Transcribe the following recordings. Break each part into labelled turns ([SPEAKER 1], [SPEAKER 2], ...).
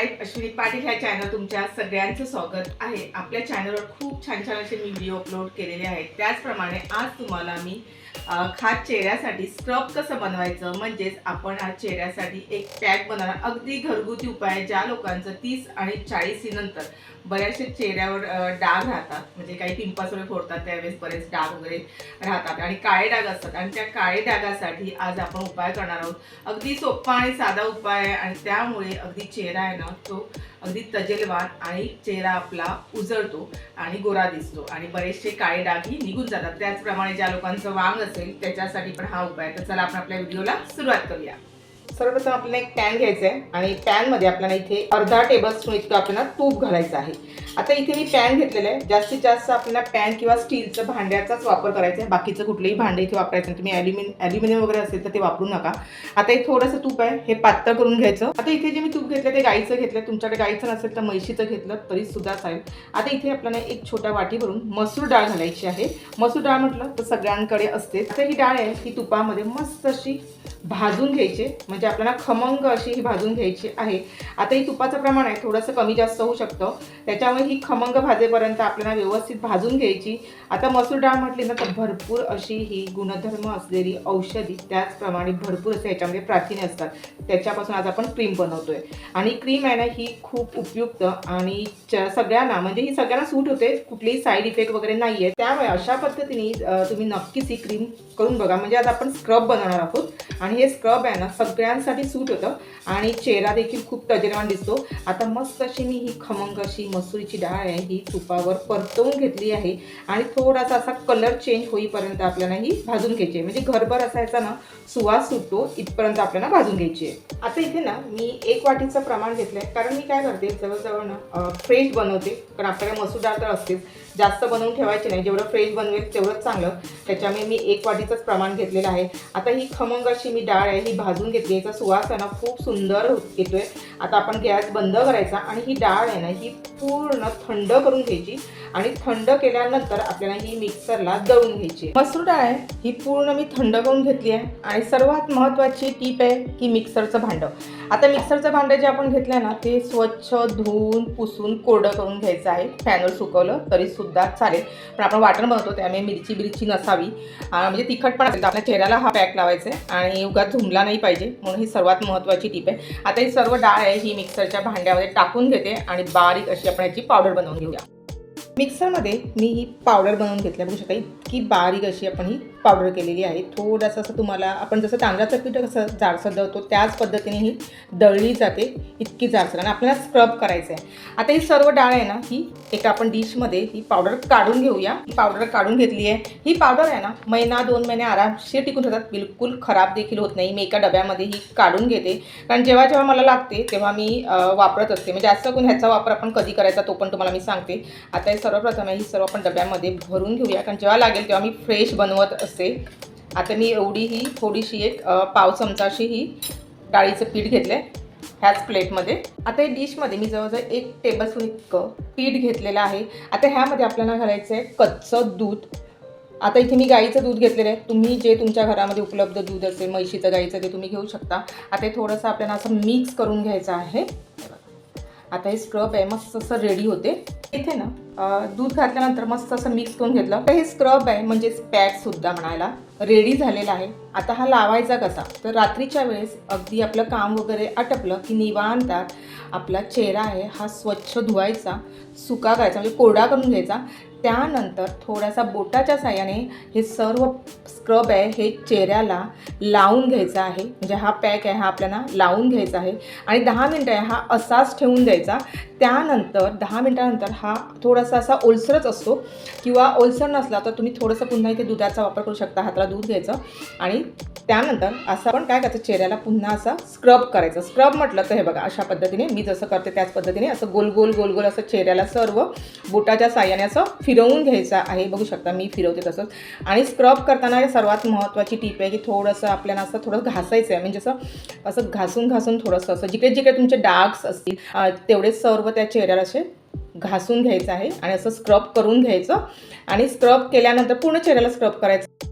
[SPEAKER 1] I Ashwini Patil ह्या channel तुमच्या सगळ्यांचं स्वागत आहे. आपल्या चॅनलवर खूप छान छान असे मी व्हिडिओ अपलोड केलेले आहेत. त्याचप्रमाणे आज तुम्हाला मी खास चेहऱ्यासाठी स्क्रब कसं बनवायचं म्हणजेच आपण आज चेहऱ्यासाठी एक पॅक बनवणार. अगदी घरगुती उपाय ज्या लोकांचं तीस आणि चाळीसी नंतर बऱ्याचशा चेहऱ्यावर डाग राहतात. म्हणजे काही पिंपल्स वगैरे फोडतात त्यावेळेस बरेच डाग वगैरे राहतात आणि काळे डाग असतात. आणि त्या काळे डागासाठी आज आपण उपाय करणार आहोत. अगदी सोपा आणि साधा उपाय आहे आणि त्यामुळे अगदी चेहरा आहे ना असतो. अगदी तजेलवान आणि चेहरा आपला उजळतो आणि गोरा दिसतो. आणि बरेचसे काळे डागही निघून जातात. त्याचप्रमाणे ज्या लोकांचं वांग असेल त्याच्यासाठी पण हा उपाय तर चला आपण आपल्या व्हिडिओला सुरुवात करूया. सर्वप्रथम आपल्याला एक पॅन घ्यायचा आहे आणि पॅनमध्ये आपल्याला इथे अर्धा टेबल स्पून इतकं आपल्याला तूप घालायचं आहे. आता इथे मी पॅन घेतलेलं आहे. जास्तीत जास्त आपल्याला पॅन किंवा स्टीलचं भांड्याचाच वापर करायचा आहे. बाकीचं कुठलंही भांडे इथे वापरायचं तुम्ही ॲल्युमिन ॲल्युमिनियम वगैरे असेल तर ते वापरू नका. आता हे थोडंसं तूप आहे. हे पातळ करून घ्यायचं. आता इथे जे मी तूप घेतलं ते गाईचं घेतलं तुमच्याकडे गाईचं नसेल तर म्हैशीचं घेतलं तरी सुद्धा चालेल. आता इथे आपल्याला एक छोटा वाटी भरून मसूर डाळ घालायची आहे. मसूर डाळ म्हटलं तर सगळ्यांकडे असते. तर ही डाळ आहे. ही तुपामध्ये मस्त अशी भाजून घ्यायचे. म्हणजे आपल्याला खमंग अशी ही भाजून घ्यायची आहे. आता ही तुपाचं प्रमाण आहे थोडंसं कमी जास्त होऊ शकतं. त्याच्यामुळे ही खमंग भाजेपर्यंत आपल्याला व्यवस्थित भाजून घ्यायची. आता मसूर डाळ म्हटली ना तर भरपूर अशी ही गुणधर्म असलेली औषधी त्याचप्रमाणे भरपूर असे याच्यामध्ये प्राचीने असतात. त्याच्यापासून आज आपण क्रीम बनवतोय. आणि क्रीम आहे ना ही खूप उपयुक्त आणि च- सगळ्यांना म्हणजे ही सगळ्यांना सूट होते. कुठलीही साईड इफेक्ट वगैरे नाही आहे त्यामुळे अशा पद्धतीने तुम्ही नक्कीच ही क्रीम करून बघा. म्हणजे आज आपण स्क्रब बनवणार आहोत. आणि हे स्क्रब आहे ना सगळ्यांसाठी सूट होतं. आणि चेहरा देखील खूप तजेलवान दिसतो. आता मस्त अशी मी ही खमंग अशी मसुरीची डाळ आहे ही तुपावर परतवून घेतली आहे. आणि थोडासा असा कलर चेंज होईपर्यंत आपल्याला ही भाजून घ्यायची आहे. म्हणजे घरभर असायचा ना सुवास सुटतो इथपर्यंत आपल्याला भाजून घ्यायची आहे. आता इथे ना मी एक वाटीचं प्रमाण घेतलं आहे कारण मी काय करते जवळजवळ ना फ्रेश बनवते. कारण आपल्याला मसूर डाळ तर असतेच. जास्त बनवून ठेवायची नाही. जेवढं फ्रेश बनवेल तेवढंच चांगलं. त्याच्यामुळे मी एक वाटीचंच प्रमाण घेतलेलं आहे. आता ही खमंग अशी मी डाळ आहे ही भाजून घेतली याचा सुवास आहे ना खूप सुंदर होत- येतोय. आता आपण गॅस बंद करायचा आणि ही डाळ आहे ना ही पूर्ण थंड करून घ्यायची आणि थंड केल्यानंतर आपल्याला ही मिक्सरला दळून घ्यायची. मसूर डाळ आहे ही पूर्ण मी थंड करून घेतली आहे आणि सर्वात महत्त्वाची टीप आहे की मिक्सरचं भांडं. आता मिक्सरचं भांडं जे आपण घेतलं आहे ना ते स्वच्छ धुवून पुसून कोरडं करून घ्यायचं आहे. फॅनवर सुकवलं तरीसुद्धा चालेल. पण आपण वाटण बनवतो त्यामुळे मिरची बिरची नसावी. म्हणजे तिखट पण असेल तर आपल्या चेहऱ्याला हा पॅक लावायचा आहे आणि उगाच झुमला नाही पाहिजे. म्हणून ही सर्वात महत्त्वाची टीप आहे. आता ही सर्व डाळ आहे ही मिक्सरच्या भांड्यामध्ये टाकून घेते आणि बारीक अशी आपण याची पावडर बनवून घेऊया. मिक्सरमध्ये मी ही पावडर बनवून घेतली बघू शकता की बारीक अशी आपण ही पावडर केलेली आहे. थोडंसं असं तुम्हाला आपण जसं तांदळाचं पीठ कसं जाडसर दळतो त्याच पद्धतीने ही दळली जाते इतकी जाडसर आणि आपल्याला स्क्रब करायचं आहे आता ही सर्व डाळ आहे ना ही एका आपण डिशमध्ये ही पावडर काढून घेऊया. ही पावडर काढून घेतली आहे. ही पावडर आहे ना महिना दोन महिने आरामशीर टिकून ठेवतात बिलकुल खराब देखील होत नाही. मी एका डब्यामध्ये ही काढून घेते. कारण जेव्हा जेव्हा मला लागते तेव्हा मी वापरत असते. म्हणजे जास्त करून ह्याचा वापर आपण कधी करायचा तो पण तुम्हाला मी सांगते. आता हे सर्वप्रथम आहे ही सर्व आपण डब्यामध्ये भरून घेऊया. कारण जेव्हा लागेल तेव्हा मी फ्रेश बनवत असते. आता मी एवढी ही थोडीशी एक पाव चमचाशी ही डाळीचं पीठ घेतलं आहे ह्याच प्लेटमध्ये. आता या डिशमध्ये मी जवळजवळ एक टेबलस्पून इतकं पीठ घेतलेलं आहे. आता ह्यामध्ये आपल्याला घालायचं आहे कच्चं दूध. आता इथे मी गाईचं दूध घेतलेलं आहे. तुम्ही जे तुमच्या घरामध्ये उपलब्ध दूध असेल म्हैशीचं गाईचं ते तुम्ही घेऊ शकता. आता हे थोडंसं आपल्याला असं मिक्स करून घ्यायचं आहे. आता हे स्क्रब आहे मस्त असं रेडी होते. इथे ना दूध घातल्यानंतर मस्त असं मिक्स करून घेतलं. तर हे स्क्रब आहे म्हणजेच पॅक सुद्धा म्हणायला. रेडी झालेला आहे. आता हा लावायचा कसा? तर रात्रीच्या वेळेस अगदी आपलं काम वगैरे आटपलं की निवांतात आपला चेहरा आहे हा स्वच्छ धुवायचा सुका करायचा म्हणजे कोरडा करून घ्यायचा. त्यानंतर थोडासा बोटाच्या साह्याने हे सर्व स्क्रब आहे हे चेहऱ्याला लावून घ्यायचा आहे. म्हणजे हा पॅक आहे हा आपल्याला लावून घ्यायचा आहे. आणि दहा मिनटं आहे हा असाच ठेवून द्यायचा त्यानंतर दहा मिनटानंतर हा थोडासा असा ओलसरच असतो किंवा ओलसर नसला तर तुम्ही थोडंसं पुन्हा इथे दुधाचा वापर करू शकता हाताला दूध घ्यायचं आणि त्यानंतर असं आपण काय करायचं चेहऱ्याला पुन्हा असा स्क्रब करायचं. स्क्रब म्हटलं तर हे बघा अशा पद्धतीने मी जसं करते त्याच पद्धतीने असं गोल गोल गोल गोल असं चेहऱ्याला सर्व बोटाच्या साह्याने असं फिरवून घ्यायचं आहे. बघू शकता मी फिरवते तसंच. आणि स्क्रब करताना सर्वात महत्त्वाची टीप आहे की थोडंसं आपल्याला असं थोडं घासायचं आहे म्हणजे असं असं घासून घासून थोडंसं असं जिकडे जिकडे तुमचे डार्क्स असतील तेवढे सर्व त्या चेहऱ्याला असे घासून घ्यायचं आहे आणि असं स्क्रब करून घ्यायचं आणि स्क्रब केल्यानंतर पूर्ण चेहऱ्याला स्क्रब करायचं.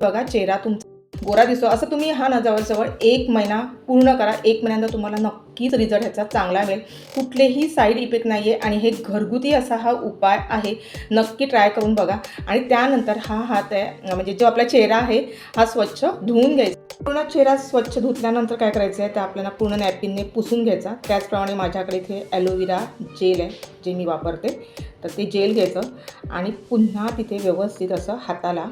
[SPEAKER 1] बघा चेहरा तुमचा
[SPEAKER 2] गोरा दिसतो असं तुम्ही हा ना जवळजवळ एक महिना पूर्ण करा. एक महिन्यानंतर तुम्हाला नक्कीच रिझल्ट ह्याचा चांगला मिळेल. कुठलेही साईड इफेक्ट नाही आहे आणि हे घरगुती असा हा उपाय आहे. नक्की ट्राय करून बघा. आणि त्यानंतर हा हात आहे म्हणजे जो आपला चेहरा आहे हा स्वच्छ धुवून घ्यायचा. पूर्ण चेहरा स्वच्छ धुतल्यानंतर काय करायचं आहे ते आपल्याला पूर्ण नॅपकिनने पुसून घ्यायचा. त्याचप्रमाणे माझ्याकडे इथे ॲलोवेरा जेल आहे जे मी वापरते. तर ते जेल घ्यायचं आणि पुन्हा तिथे व्यवस्थित असं हाताला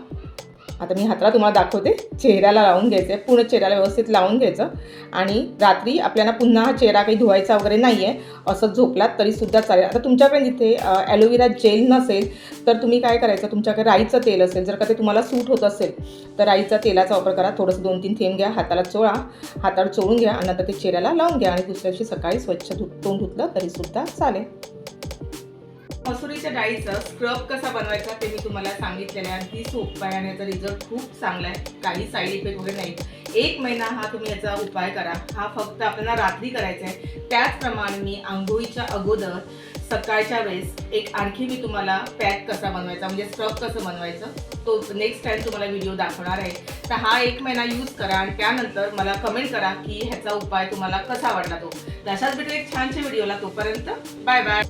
[SPEAKER 2] आता मी हाताला तुम्हाला दाखवते. चेहऱ्याला लावून घ्यायचं आहे पूर्ण चेहऱ्याला व्यवस्थित लावून घ्यायचं. आणि रात्री आपल्याला पुन्हा हा चेहरा काही धुवायचा वगैरे नाही आहे असं झोपलात तरीसुद्धा चालेल. आता तुमच्याकडे जिथे ॲलोवेरा जेल नसेल तर तुम्ही काय करायचं? तुमच्याकडे राईचं तेल असेल जर का ते तुम्हाला सूट होत असेल तर राईचा तेलाचा वापर करा. थोडंसं दोन तीन थेंब घ्या हाताला चोळा हातावर चोळून घ्या आणि नंतर ते चेहऱ्याला लावून घ्या आणि दुसऱ्या दिवशी सकाळी स्वच्छ धु तोंड धुतलं तरीसुद्धा चालेल.
[SPEAKER 1] मसुरीच्या डाळीचं स्क्रब कसा बनवायचा ते मी तुम्हाला सांगितलेलं आहे. आणि सोपं उपाय आणि याचा रिझल्ट खूप चांगला आहे. काही साईड इफेक्ट वगैरे नाही. एक महिना हा तुम्ही याचा उपाय करा. हा फक्त आपल्याला रात्री करायचा आहे. त्याचप्रमाणे मी आंघोळीच्या अगोदर सकाळच्या वेळेस एक आणखी मी तुम्हाला पॅक कसा बनवायचा म्हणजे स्क्रब कसं बनवायचं तो नेक्स्ट टाइम तुम्हाला व्हिडिओ दाखवणार आहे. तर हा एक महिना यूज करा आणि त्यानंतर मला कमेंट करा की ह्याचा उपाय तुम्हाला कसा वाटला तो. तर अशाच भेटेल एक छानशा व्हिडिओला तोपर्यंत बाय बाय